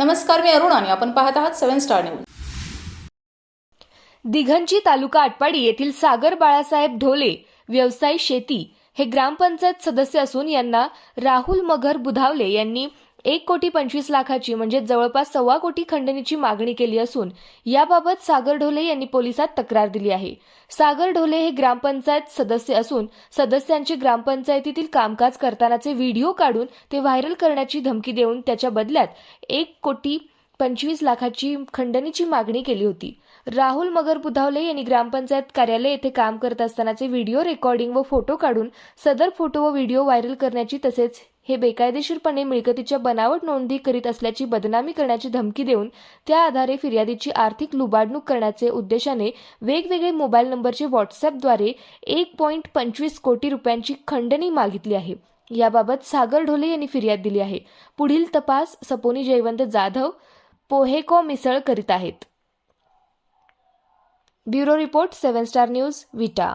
नमस्कार मी अरुण आणि आपण पाहत आहात seven star news. Dighanchi taluka Atpadi येथील सागर बाळासाहेब ढोले व्यवसाय शेती हे ग्रामपंचायत सदस्य असून यांना राहुल मगर बुधावले यांनी एक कोटी पंचवीस लाखाची म्हणजे जवळपास सव्वा कोटी खंडणीची मागणी केली असून याबाबत सागर ढोले यांनी पोलिसात तक्रार दिली आहे. सागर ढोले हे ग्रामपंचायत सदस्य असून सदस्यांचे ग्रामपंचायतीतील कामकाज करतानाचे व्हिडिओ काढून ते व्हायरल करण्याची धमकी देऊन त्याच्या बदल्यात एक कोटी पंचवीस लाखाची खंडणीची मागणी केली होती. राहुल मगर बुधावले यांनी ग्रामपंचायत कार्यालय येथे काम करत असतानाचे व्हिडिओ रेकॉर्डिंग व फोटो काढून सदर फोटो व व्हिडिओ व्हायरल करण्याची तसेच हे बेकायदेशीरपणे मिळकतीच्या बनावट नोंदी करीत असल्याची बदनामी करण्याची धमकी देऊन त्या आधारे फिर्यादीची आर्थिक लुबाडणूक करण्याचे उद्देशाने वेगवेगळे मोबाईल नंबरचे व्हॉट्सअपद्वारे एक पॉईंट पंचवीस कोटी रुपयांची खंडणी मागितली आहे. याबाबत सागर ढोले यांनी फिर्याद दिली आहे. पुढील तपास सपोनी जयवंत जाधव पोहेको मिसळ करीत आहेत. Bureau report seven star news Vita.